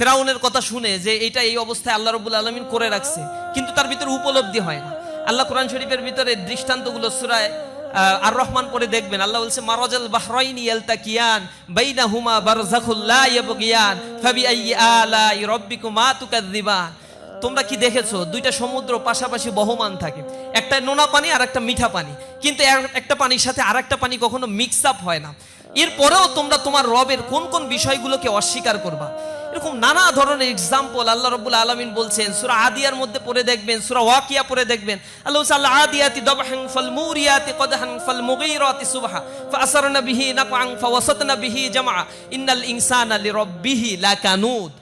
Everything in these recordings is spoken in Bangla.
ফেরাউনের কথা শুনে যে এটা এই অবস্থায় আল্লাহ রবুল আলমিন করে রাখছে, কিন্তু তার ভিতরে উপলব্ধি হয় না। আল্লাহ কোরআন শরীফের ভিতরে দৃষ্টান্তগুলো সুরায় আর রহমান পরে দেখবেন। আল্লাহ বলছে, মারাজাল বাহরাইনি ইয়ালতাকিয়ান বাইনাহুমা বারযাখুল ইয়াবগিয়ান ফাবিআইয়ি আলাই রাব্বিকুমা তুকাযযিবান। তোমরা কি দেখেছ? দুইটা সমুদ্র পাশাপাশি বহমান থাকে। একটা নোনা পানি আর একটা মিঠা পানি। কিন্তু এক- একটা পানির সাথে আর একটা পানি কখনো মিক্স আপ হয় না। এরপরেও তোমরা তোমার রবের কোন কোন বিষয়গুলোকে অস্বীকার করবা? এরকম নানা ধরনের এক্সাম্পল আল্লাহ রব্বুল আলমিন বলছেন, সুরা আদিয়ার মধ্যে পড়ে দেখবেন, সুরা ওয়াকিয়া পড়ে দেখবেন। আল্লাহ ফাআসারনা বিহি লাকানুদ।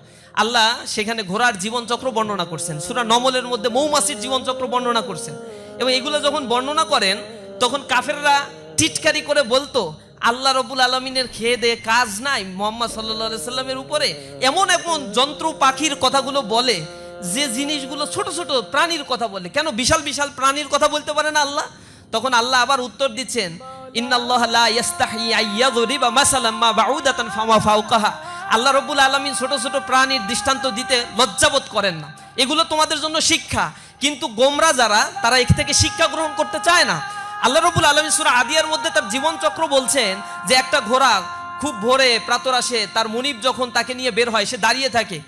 আল্লাহ সেখানে ঘোড়ার জীবনচক্র বর্ণনা করছেন, সুরা নমলের মধ্যে মৌমাছির জীবনচক্র বর্ণনা করছেন। এবং এগুলো যখন বর্ণনা করেন, তখন কাফেররা টিটকারি করে বলতো আল্লাহ রবুল আলমিনের খেয়ে দিয়ে কাজ নাই, মোহাম্মদ সাল্লা সাল্লামের উপরে এমন এমন যন্ত্র পাখির কথাগুলো বলে, যে জিনিসগুলো ছোট ছোট প্রাণীর কথা বলে। কেন বিশাল বিশাল প্রাণীর কথা বলতে পারে না আল্লাহ? তখন আল্লাহ আবার উত্তর দিচ্ছেন আল্লাহ রব্বুল আলমিন ছোট ছোট প্রাণীর দৃষ্টান্ত দিতে লজ্জাবোধ করেন না। এগুলো তোমাদের জন্য শিক্ষা, কিন্তু গোমরা যারা, তারা এর থেকে শিক্ষা গ্রহণ করতে চায় না। আল্লাহ রবুল আলমী সুরা আদিয়ার মধ্যে তার জীবন চক্র বলছেন যে একটা ঘোড়া খুব ভোরে প্রাতরাশে তার মনিব যখন তাকে নিয়ে বের হয়, সে দাঁড়িয়ে থাকে।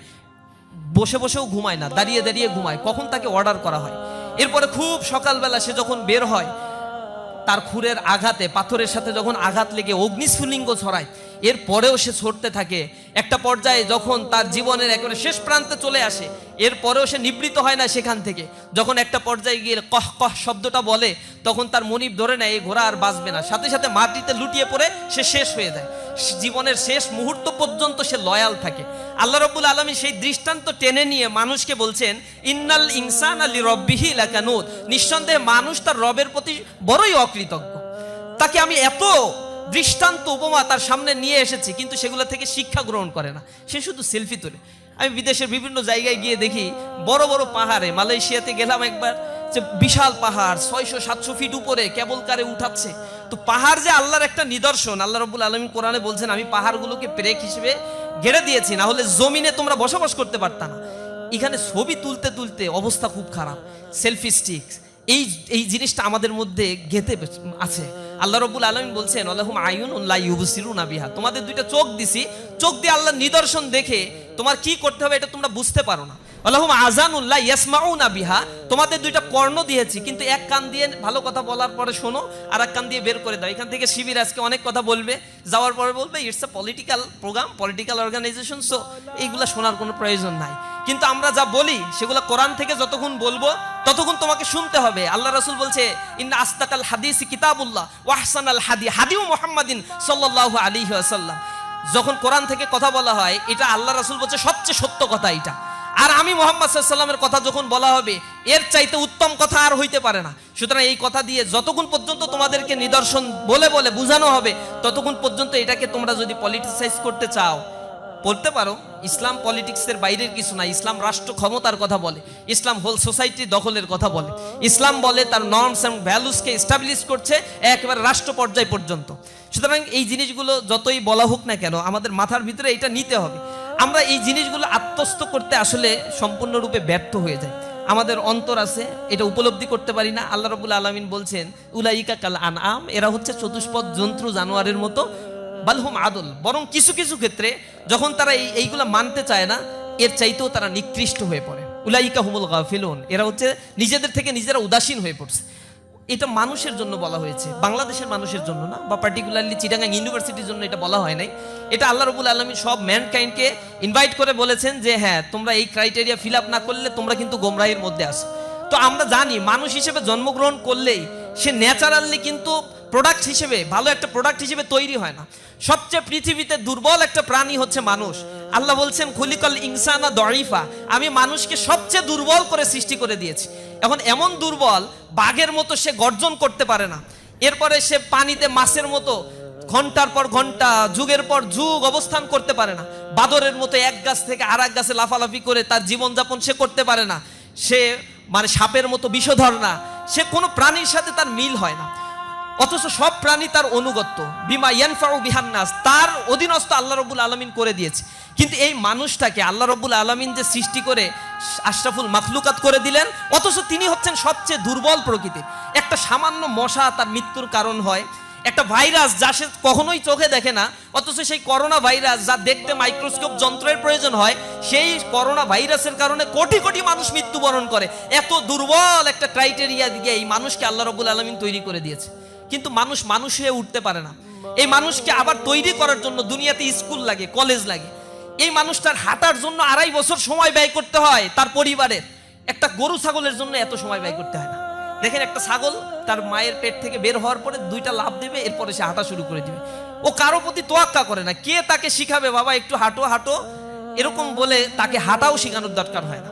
বসে বসেও ঘুমায় না, দাঁড়িয়ে দাঁড়িয়ে ঘুমায়, কখন তাকে অর্ডার করা হয়। এরপরে খুব সকালবেলা সে যখন বের হয়, তার খুরের আঘাতে, পাথরের সাথে যখন আঘাত লেগে অগ্নিস্ফুলিঙ্গ ছড়ায় এর পরেও সে ছড়তে থাকে। একটা পর্যায়ে যখন তার জীবনের একেবারে শেষ প্রান্তে চলে আসে, এর পরেও সে নিবৃত হয় না সেখান থেকে। যখন একটা পর্যায়ে গিয়ে কহ কহ শব্দটা বলে, তখন তার মনিব ধরে নেয় এই ঘোড়া আর বাঁচবে না। সাথে সাথে মাটিতে লুটিয়ে পড়ে, সে শেষ হয়ে যায়। জীবনের শেষ মুহূর্ত পর্যন্ত সে লয়াল থাকে। আল্লাহ রব্বুল আলমী সেই দৃষ্টান্ত টেনে নিয়ে মানুষকে বলছেন, ইন্নাল ইনসান আলী রব্বিহি লাকানুদ। নিঃসন্দেহে মানুষ তার রবের প্রতি বড়ই অকৃতজ্ঞ। তাকে আমি এত দৃষ্টান্ত উপমা তার সামনে নিয়ে এসেছি, কিন্তু সেগুলো থেকে শিক্ষা গ্রহণ করে না। সে শুধু সেলফি তোলে। আমি বিদেশের বিভিন্ন জায়গায় গিয়ে দেখি, বড় বড় পাহাড়ে, মালয়েশিয়াতে গেলাম একবার, যে বিশাল পাহাড়, ছয়শো সাতশো ফিট উপরে কেবল কারে উঠাচ্ছে। তো পাহাড় যে আল্লাহর একটা নিদর্শন, আল্লাহ রবুল আলমী কোরআনে বলছেন, আমি পাহাড়গুলোকে ব্রেক হিসেবে গেড়ে দিয়েছি না হলে জমিনে তোমরা বসবাস করতে পারতা না। এখানে ছবি তুলতে তুলতে অবস্থা খুব খারাপ। সেলফি স্টিক এই এই জিনিসটা আমাদের মধ্যে গেতে আছে। আল্লাহ রব্বুল আলমিন বলছেন, আল্লাহুম আয়ুন উল্লাহ ইউবসিরুনা বিহা। তোমাদের দুইটা চোখ দিছি, চোখ দিয়ে আল্লাহ নিদর্শন দেখে তোমার কি করতে হবে এটা তোমরা বুঝতে পারো না। আল্লাহুম আজানুল্লাহ ইয়াসমাউনা বিহা। তোমাদের দুইটা কর্ণ দিয়েছি, কিন্তু এক কান দিয়ে ভালো কথা বলার পরে শোনো, আর এক কান দিয়ে বের করে দাও। এখান থেকে শিবির আজকে অনেক কথা বলবে, যাওয়ার পরে বলবে it's a political programme political organisation so এইগুলা শোনার কোনো প্রয়োজন নাই। কিন্তু আমরা যা বলি, সেগুলো কোরআন থেকে যতক্ষণ বলব, ততক্ষণ তোমাকে শুনতে হবে। আল্লাহ রাসূল বলছে, ইন্না আস্তাকাল হাদিস কিতাবুল্লাহ ওয়াহসান আল হাদি হাদিউ মুহাম্মাদিন সাল্লাল্লাহু আলাইহি ওয়াসাল্লাম। যখন কোরআন থেকে কথা বলা হয়, এটা আল্লাহ রাসূল বলছে সবচেয়ে সত্য কথা এটা। আর আমি মোহাম্মদ সাল্লামের কথা যখন বলা হবে, এর চাইতে উত্তম কথা আর হইতে পারে না। সুতরাং এই কথা দিয়ে যতক্ষণ পর্যন্ত তোমাদেরকে নিদর্শন বলে বলে বোঝানো হবে, ততক্ষণ পর্যন্ত এটাকে তোমরা যদি পলিটিসাইজ করতে চাও বলতে পারো, ইসলাম পলিটিক্সের বাইরের কিছু না, ইসলাম রাষ্ট্র ক্ষমতার কথা বলে, ইসলাম হোল সোসাইটি দখলের কথা বলে। ইসলাম বলে তার নর্মস এবং ভ্যালুসকে এস্টাবলিশ করছে একেবারে রাষ্ট্র পর্যায় পর্যন্ত। সুতরাং এই জিনিসগুলো যতই বলা হোক না কেন, আমাদের মাথার ভিতরে এটা নিতে হবে। আমরা এই জিনিসগুলো আত্মস্থ করতে আসলে সম্পূর্ণরূপে ব্যর্থ হয়ে যায় আমাদের অন্তর আছে, এটা উপলব্ধি করতে পারি না। আল্লাহ রবুল আলমিন বলছেন, উলাইকা কাল আন আম এরা হচ্ছে চতুষ্পদ জন্তু জানোয়ারের মতো বালহুম আদল। বরং কিছু কিছু ক্ষেত্রে যখন তারা এই এইগুলো মানতে চায় না, এর চাইতেও তারা নিকৃষ্ট হয়ে পড়ে। উলাইকা হুমুল গাফিলুন। এরা হচ্ছে নিজেদের থেকে নিজেরা উদাসীন হয়ে পড়ছে। এটা মানুষের জন্য বলা হয়েছে, বাংলাদেশের মানুষের জন্য না, বা পার্টিকুলারলি চিটাগাং ইউনিভার্সিটির জন্য এটা বলা হয় নাই। এটা আল্লাহ রবুল আলমী সব ম্যানকাইন্ডকে ইনভাইট করে বলেছেন যে হ্যাঁ তোমরা এই ক্রাইটেরিয়া ফিল আপ না করলে তোমরা কিন্তু গোমরাহির মধ্যে আসো তো আমরা জানি, মানুষ হিসেবে জন্মগ্রহণ করলেই সে ন্যাচারালি কিন্তু প্রোডাক্ট হিসেবে, ভালো একটা প্রোডাক্ট হিসেবে তৈরি হয় না। সবচেয়ে পৃথিবীতে দুর্বল একটা প্রাণী হচ্ছে মানুষ। আল্লাহ বলছেন, খুলিকল ইনসানা দরিফা আমি মানুষকে সবচেয়ে দুর্বল করে সৃষ্টি করে দিয়েছি। এখন এমন দুর্বল, বাঘের মতো সে গর্জন করতে পারে না। এরপরে সে পানিতে মাছের মতো ঘণ্টার পর ঘণ্টা, যুগের পর যুগ অবস্থান করতে পারে না। বাদরের মতো এক গাছ থেকে আর এক গাছে লাফালাফি করে তার জীবনযাপন সে করতে পারে না। সে মানে সাপের মতো বিষধর না। সে কোনো প্রাণীর সাথে তার মিল হয় না। অথচ সব প্রাণী তার অনুগত্য। বিমা ইয়ানফাউ বিহান্নাস তার অধীনস্থ আল্লাহ রব্বুল আলমিন করে দিয়েছে। কিন্তু এই মানুষটাকে আল্লাহ রব্বুল আলমিন যে সৃষ্টি করে আশরাফুল মাখলুকাত করে দিলেন, অথচ তিনি হচ্ছেন সবচেয়ে দুর্বল প্রকৃতির। একটা সামান্য মশা তার মৃত্যুর কারণ হয়। একটা ভাইরাস যা সে কখনোই চোখে দেখে না, অথচ সেই করোনা ভাইরাস যা দেখতে মাইক্রোস্কোপ যন্ত্রের প্রয়োজন হয়, সেই করোনা ভাইরাসের কারণে কোটি কোটি মানুষ মৃত্যুবরণ করে। এত দুর্বল একটা ক্রাইটেরিয়া দিয়ে এই মানুষকে আল্লাহ রবুল আলমিন তৈরি করে দিয়েছে। কিন্তু মানুষ মানুষ হয়ে উঠতে পারে না। এই মানুষকে আবার তৈরি করার জন্য দুনিয়াতে স্কুল লাগে কলেজ লাগে। এই মানুষটার হাঁটার জন্য আড়াই বছর সময় ব্যয় করতে হয় তার পরিবারের। একটা গরু ছাগলের জন্য এত সময় ব্যয় করতে হয় না। দেখেন একটা ছাগল তার মায়ের পেট থেকে বের হওয়ার পরে দুইটা লাভ দেবে এরপরে সে হাঁটা শুরু করে দিবে। ও কারও প্রতি তোয়াক্কা করে না। কে তাকে শিখাবে বাবা একটু হাঁটো হাঁটো। এরকম বলে তাকে হাঁটাও শেখানোর দরকার হয় না।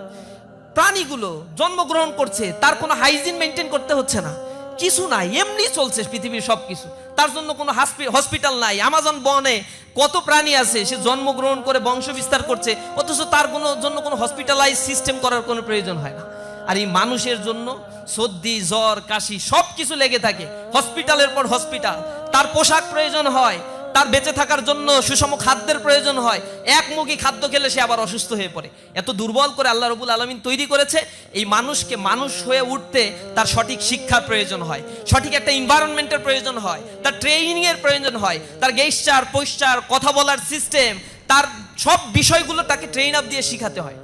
প্রাণীগুলো জন্মগ্রহণ করছে তার কোনো হাইজিন মেনটেন করতে হচ্ছে না। কিছু নাই, এমনি চলছে পৃথিবীর সব কিছু তার জন্য কোনো হসপিটাল নাই আমাজন বনে কত প্রাণী আছে, সে জন্মগ্রহণ করে বংশ বিস্তার করছে, অথচ তার কোনো জন্য কোনো হসপিটালাইজ সিস্টেম করার কোনো প্রয়োজন হয় না। আর এই মানুষের জন্য সর্দি, জ্বর, কাশি সব কিছু লেগে থাকে। হসপিটালের পর হসপিটাল তার পোশাক প্রয়োজন হয় তার বেঁচে থাকার জন্য সুষম খাদ্যের প্রয়োজন হয়। একমুখী খাদ্য খেলে সে আবার অসুস্থ হয়ে পড়ে। এত দুর্বল করে আল্লাহ রবুল আলমিন তৈরি করেছে, এই মানুষকে মানুষ হয়ে উঠতে তার সঠিক শিক্ষার প্রয়োজন হয়। সঠিক একটা এনভায়রনমেন্টের প্রয়োজন হয়, তার ট্রেনিং এর প্রয়োজন হয়, তার গেস্টার পোস্টার কথা বলার সিস্টেম তার সব বিষয়গুলো তাকে ট্রেন আপ দিয়ে শিখাতে হয়।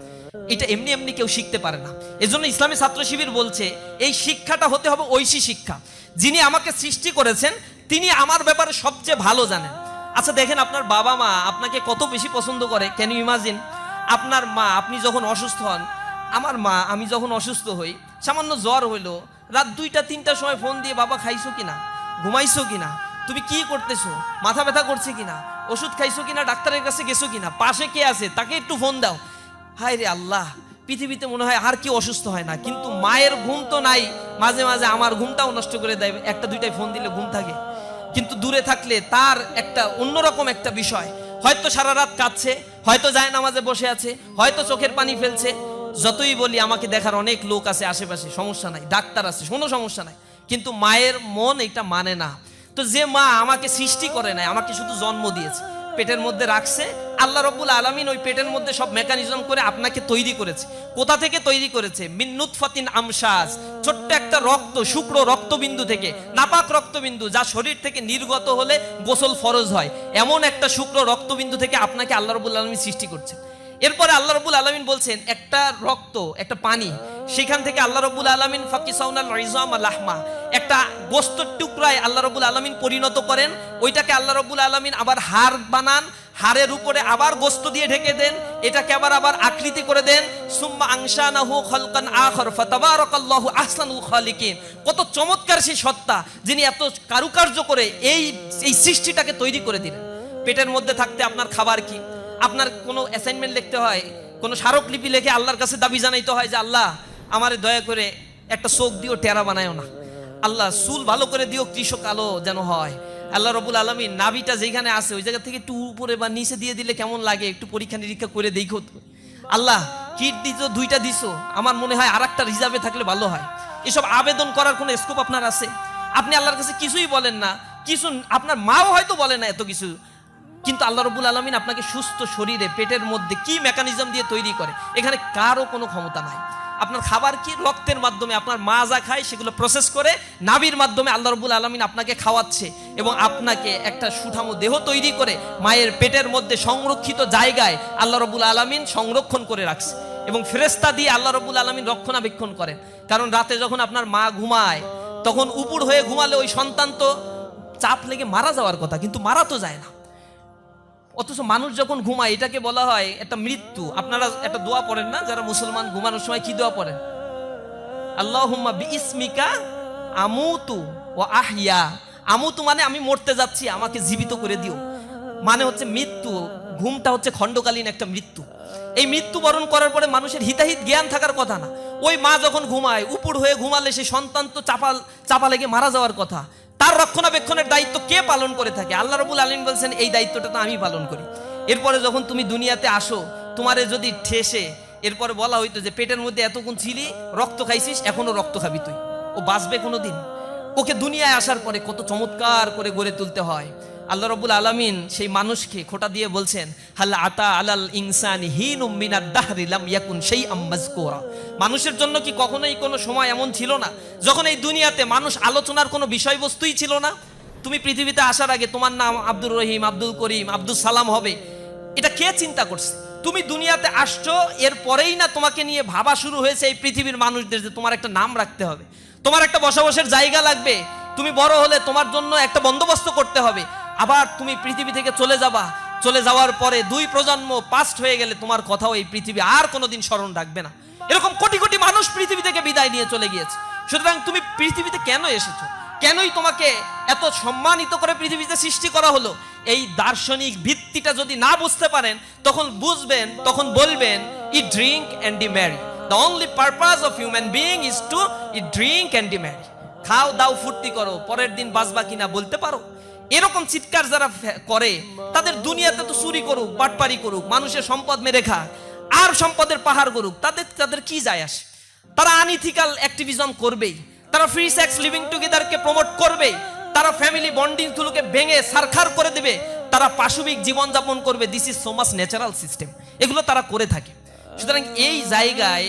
এটা এমনি এমনি কেউ শিখতে পারে না। এজন্য ইসলামী ছাত্র শিবির বলছে, এই শিক্ষাটা হতে হবে ঐশী শিক্ষা। যিনি আমাকে সৃষ্টি করেছেন তিনি আমার ব্যাপারে সবচেয়ে ভালো জানেন। আচ্ছা দেখেন আপনার বাবা মা আপনাকে কত বেশি পছন্দ করে। ক্যান ইউ ইমাজিন আপনার মা, আপনি যখন অসুস্থ হন, আমার মা, আমি যখন অসুস্থ হই, সামান্য জ্বর হইল, রাত দুইটা তিনটার সময় ফোন দিয়ে, বাবা, খাইছো কিনা? ঘুমাইছো কিনা? তুমি কি করতেছো? মাথা ব্যথা করছে কিনা? ওষুধ খাইছো কিনা? ডাক্তারের কাছে গেছো কিনা? পাশে কে আছে? তাকে একটু ফোন দাও। হায় রে আল্লাহ, পৃথিবীতে মনে হয় আর কি অসুস্থ হয় না। কিন্তু মায়ের ঘুম তো নাই। মাঝে মাঝে আমার ঘুমটাও নষ্ট করে দেয়। একটা দুইটাই ফোন দিলে ঘুম থাকে। কিন্তু দূরে থাকলে তার একটা অন্যরকম একটা বিষয়। হয়তো সারা রাত কাঁদছে, হয়তো যায় নামাজে বসে আছে, হয়তো চোখের পানি ফেলছে। যতই বলি, আমাকে দেখার অনেক লোক আছে আশেপাশে, সমস্যা নাই, ডাক্তার আছে, কোনো সমস্যা নাই। কিন্তু মায়ের মন এটা মানে না। তো যে মা আমাকে সৃষ্টি করে নাই, আমাকে শুধু জন্ম দিয়েছে। পেটের মধ্যে রাখছে, আল্লাহ রব্বুল আলমিন ওই পেটের মধ্যে সব মেকানিজম করে আপনাকে তৈরি করেছে। কোথা থেকে তৈরি করেছে? মিন্নুত ফাতিন আমসাজ। ছোট্ট একটা রক্ত শুক্র রক্তবিন্দু থেকে, নাপাক রক্তবিন্দু, যা শরীর থেকে নির্গত হলে গোসল ফরজ হয়। এমন একটা শুক্র রক্তবিন্দু থেকে আপনাকে আল্লাহ রব্বুল আলমিন সৃষ্টি করছে এরপরে আল্লাহ রবুল আলমিন বলছেন, একটা রক্ত, একটা পানি সেখান থেকে আল্লাহ রবুল আলমিন ফাকিসাউনাল রিজাম লাহমা একটা গোস্তর টুকরায় আল্লাহ রবুল আলমিন পরিণত করেন, ওইটাকে আল্লাহ রবুল আলমিন আবার হাড় বানান, হাড়ের উপরে আবার গোস্ত দিয়ে ঢেকে দেন, এটাকে আবার আবার আকৃতি করে দেন, সুম্মা আংশানাহু খলকান আখর, ফাতাবারাকাল্লাহু আহসানুল খালিকিন। কত চমৎকার সেই সত্তা, যিনি এত কারুকার্য করে এই এই সৃষ্টিটাকে তৈরি করে দিলেন। পেটের মধ্যে থাকতে আপনার খাবার কি? আপনার কোনো অ্যাসাইনমেন্ট লিখতে হয়, কোনো স্মারকলিপি লিখে আল্লাহর কাছে দাবি জানাইতে হয় যে, আল্লাহ আমারে দয়া করে একটা চোখ দিও, টেরা বানায়ও না। আল্লাহ, চুল ভালো করে দিও, কৃষক আলো যেন হয়। আল্লাহ রবুল আলমী নাবিটা যেখানে আছে, ওই জায়গা থেকে একটু উপরে বা নিচে দিয়ে দিলে কেমন লাগে? একটু পরীক্ষা নিরীক্ষা করে দেখো। আল্লাহ, কিট দিছো, দুইটা দিছো। আমার মনে হয় আর একটা রিজার্ভে থাকলে ভালো হয়। এসব আবেদন করার কোনো স্কোপ আপনার আছে? আপনি আল্লাহর কাছে কিছুই বলেন না। কিছু, আপনার মাও হয়তো বলে না এত কিছু। কিন্তু আল্লাহ রবুল আলমিন আপনাকে সুস্থ শরীরে, পেটের মধ্যে কি মেকানিজম দিয়ে তৈরি করে? এখানে কারও কোনো ক্ষমতা নাই। আপনার খাবার কি? রক্তের মাধ্যমে আপনার মা যা খায় সেগুলো প্রসেস করে নাবির মাধ্যমে আল্লাহ রবুল আলমিন আপনাকে খাওয়াচ্ছে এবং আপনাকে একটা সুঠামো দেহ তৈরি করে মায়ের পেটের মধ্যে সংরক্ষিত জায়গায় আল্লাহ রবুল আলমিন সংরক্ষণ করে রাখছে এবং ফেরেস্তা দিয়ে আল্লাহ রবুল আলমিন রক্ষণাবেক্ষণ করেন। কারণ রাতে যখন আপনার মা ঘুমায়, তখন উপুর হয়ে ঘুমালে ওই সন্তান তো চাপ লেগে মারা যাওয়ার কথা, কিন্তু মারা তো যায় না। অথচ মানুষ যখন ঘুমায়, এটাকে বলা হয় একটা মৃত্যু। আপনারা একটা দোয়া পড়েন না? যারা মুসলমান ঘুমানোর সময় কি দোয়া পড়েন? আল্লাহ ইসমিকা আমুতু ও আহিয়া আমুতু মানে আমি মরতে যাচ্ছি, আমাকে জীবিত করে দিও। মানে হচ্ছে মৃত্যু। ঘুমটা হচ্ছে খণ্ডকালীন একটা মৃত্যু। এই মৃত্যু বরণ করার পরে মানুষের হিতাহিত জ্ঞান থাকার কথা না। ওই মা যখন ঘুমায়, উপর হয়ে ঘুমালে সেই সন্তান তো চাপাল চাপা লেগে মারা যাওয়ার কথা। তার রক্ষণাবেক্ষণের দায়িত্ব কে পালন করে থাকে? আল্লাহ রবুল আলম বলছেন, এই দায়িত্বটা তো আমি পালন করি। এরপরে যখন তুমি দুনিয়াতে আসো, তোমারে যদি ঠেসে, এরপরে বলা হইতো যে, পেটের মধ্যে এতক্ষণ ছিলি রক্ত খাইছিস, এখনও রক্ত খাবি তুই। ও বাঁচবে কোনো দিন ওকে দুনিয়ায় আসার পরে কত চমৎকার করে গড়ে তুলতে হয়। আল্লাহ রবুল আলমিন সেই মানুষকে খোটা দিয়ে বলছেন হাল্লা আতা আলাল ইনসানি হিন ইয়াকুন সেই আম্মাজকুরা মানুষের জন্য কি কখনোই কোনো সময় এমন ছিল না, যখন এই দুনিয়াতে মানুষ আলোচনার কোনো বিষয়বস্তুই ছিল না? তুমি পৃথিবীতে আসার আগে তোমার নাম আব্দুর রহিম, আব্দুল করিম আব্দুল সালাম হবে। এটা কে চিন্তা করছে? তুমি দুনিয়াতে আসছো এর পরেই না তোমাকে নিয়ে ভাবা শুরু হয়েছে এই পৃথিবীর মানুষদের যে তোমার একটা নাম রাখতে হবে। তোমার একটা বসবাসের জায়গা লাগবে। তুমি বড় হলে তোমার জন্য একটা বন্দোবস্ত করতে হবে। আবার তুমি পৃথিবী থেকে চলে যাবা। চলে যাওয়ার পরে দুই প্রজন্ম পাস্ট হয়ে গেলে তোমার কথাও এই পৃথিবী আর কোনোদিন স্মরণ রাখবে না। এরকম কোটি কোটি মানুষ পৃথিবী থেকে বিদায় নিয়ে চলে গিয়েছে। সুতরাং তুমি পৃথিবীতে কেন এসেছ? কেনই তোমাকে এত সম্মানিত করে পৃথিবীতে সৃষ্টি করা হলো? এই দার্শনিক ভিত্তিটা যদি না বুঝতে পারেন, তখন বুঝবেন, তখন বলবেন eat drink and be merry the only purpose of human being is to eat drink and be merry খাও, দাও, ফুর্তি করো, পরের দিন বাঁচবা কিনা বলতে পারো? এরকম চিৎকার যারা করে, তাদের দুনিয়াতে তো চুরি করুক, বাটপারি করুক, মানুষের সম্পদ মেরে খাক, আর সম্পদের পাহাড় করুক তাদের তাদের কি যায় আসে? তারা আনইথিক্যাল অ্যাক্টিভিজম করবেই, তারা ফ্রি সেক্স লিভিং টুগেদারকে প্রমোট করবে তারা ফ্যামিলি বন্ডিং গুলোকে ভেঙে সারখার করে দেবে, তারা পাশবিক জীবনযাপন করবে। This is so much natural system এগুলো তারা করে থাকে। সুতরাং এই জায়গায়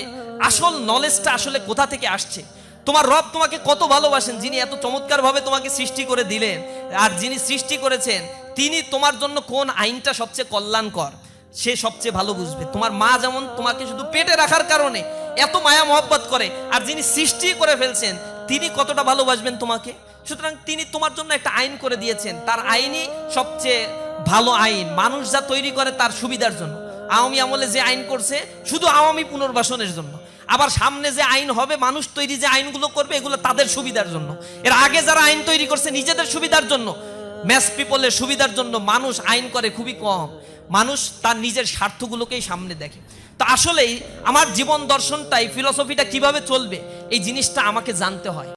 আসল নলেজটা আসলে কোথা থেকে আসছে? তোমার রব তোমাকে কত ভালোবাসেন, যিনি এত চমৎকার ভাবে তোমাকে সৃষ্টি করে দিলেন, আর যিনি সৃষ্টি করেছেন, তিনি তোমার জন্য কোন আইনটা সবচেয়ে কল্যাণকর? সে সবচেয়ে ভালো বুঝবে। তোমার মা যেমন তোমাকে শুধু পেটে রাখার কারণে এত মায়া মহব্বত করে, আর যিনি সৃষ্টি করে ফেলছেন, তিনি কতটা ভালোবাসবেন তোমাকে? সুতরাং তিনি তোমার জন্য একটা আইন করে দিয়েছেন। তার আইনই সবচেয়ে ভালো আইন। মানুষ যা তৈরি করে তার সুবিধার জন্য। আওয়ামী আমলে যে আইন করছে, শুধু আওয়ামী পুনর্বাসনের জন্য। আবার সামনে যে আইন হবে, মানুষ তৈরি যে আইনগুলো করবে, এগুলো তাদের সুবিধার জন্য। এর আগে যারা আইন তৈরি করছে, নিজেদের সুবিধার জন্য। ম্যাস পিপলের সুবিধার জন্য মানুষ আইন করে খুবই কম। মানুষ তার নিজের স্বার্থগুলোকেই সামনে দেখে। তো আসলেই, আমার জীবন দর্শনটাই ফিলসফিটা কীভাবে চলবে, এই জিনিসটা আমাকে জানতে হয়।